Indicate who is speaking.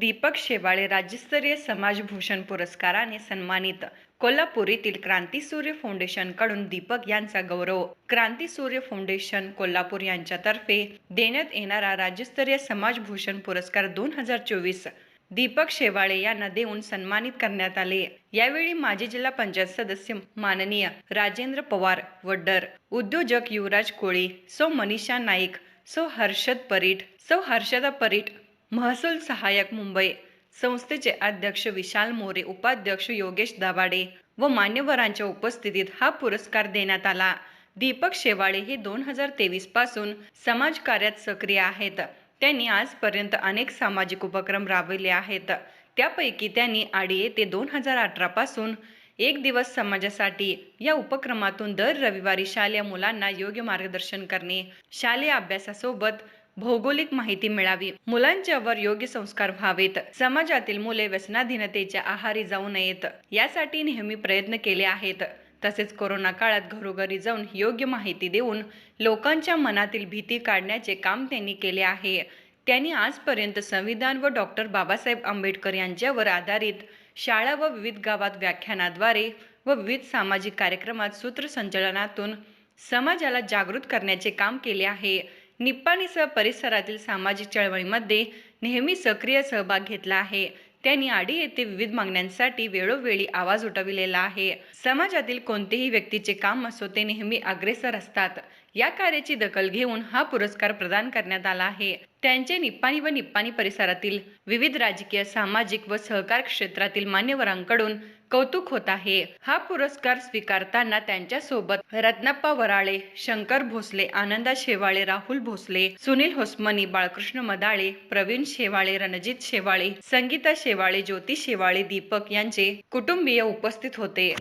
Speaker 1: दीपक शेवाळे राज्यस्तरीय समाजभूषण पुरस्काराने सन्मानित. कोल्हापूर येथील क्रांतीसूर्य फाउंडेशनकडून दीपक यांचा गौरव. क्रांतीसूर्य फाउंडेशन कोल्हापूर यांच्यातर्फे देण्यात येणारा राज्यस्तरीय समाजभूषण पुरस्कार दोन हजार चोवीस. दीपक शेवाळे यांना देऊन सन्मानित करण्यात आले. यावेळी माजी जिल्हा पंचायत सदस्य माननीय राजेंद्र पवार वड्डर उद्योजक युवराज कोळी सौ मनीषा नाईक सौ हर्षद परीट सौ हर्षदा परीट महसूल सहाय्यक मुंबई संस्थेचे अध्यक्ष विशाल मोरे उपाध्यक्ष योगेश दाभाडे व मान्यवरांच्या उपस्थितीत हा पुरस्कार देण्यात आला. दीपक शेवाळे हे दोन हजार तेवीसपासून समाजकार्यात सक्रिय आहेत. त्यांनी आजपर्यंत अनेक सामाजिक उपक्रम राबविले आहेत. त्यापैकी त्यांनी आडी ते दोन हजार अठरा पासून एक दिवस समाजासाठी या उपक्रमातून दर रविवारी शालेय मुलांना योग्य मार्गदर्शन करणे शालेय अभ्यासासोबत भौगोलिक माहिती मिळावी. मुलांच्यावर योग्य संस्कार व्हावेत. समाजातील मुले व्यसनाधीनतेच्या आहारी जाऊ नयेत. यासाठी नेहमी प्रयत्न केले आहेत. तसेच कोरोना काळात घरोघरी जाऊन योग्य माहिती देऊन लोकांच्या मनातील भीती काढण्याचे काम त्यांनी केले आहे. त्यांनी आजपर्यंत संविधान व डॉक्टर बाबासाहेब आंबेडकर यांच्यावर आधारित शाळा व विविध गावात व्याख्यानाद्वारे व विविध सामाजिक कार्यक्रमात सूत्रसंचलनातून समाजाला जागृत करण्याचे काम केले आहे. निप्पाणीसह परिसरातील सामाजिक चळवळीमध्ये नेहमी सक्रिय सहभाग घेतला आहे. त्यांनी आडी येथे विविध मागण्यांसाठी वेळोवेळी आवाज उठविलेला आहे. समाजातील कोणतेही व्यक्तीचे काम असो ते नेहमी अग्रेसर असतात. या कार्याची दखल घेऊन हा पुरस्कार प्रदान करण्यात आला आहे. त्यांचे निप्पाणी व निप्पाणी परिसरातील विविध राजकीय सामाजिक व सहकार क्षेत्रातील मान्यवरांकडून कौतुक होत आहे. हा पुरस्कार स्वीकारताना त्यांच्यासोबत रत्नप्पा वराळे शंकर भोसले आनंदा शेवाळे राहुल भोसले सुनील होसमनी बाळकृष्ण मदाळे प्रवीण शेवाळे रणजित शेवाळे संगीता शेवाळे ज्योती शेवाळे दीपक यांचे कुटुंबीय उपस्थित होते.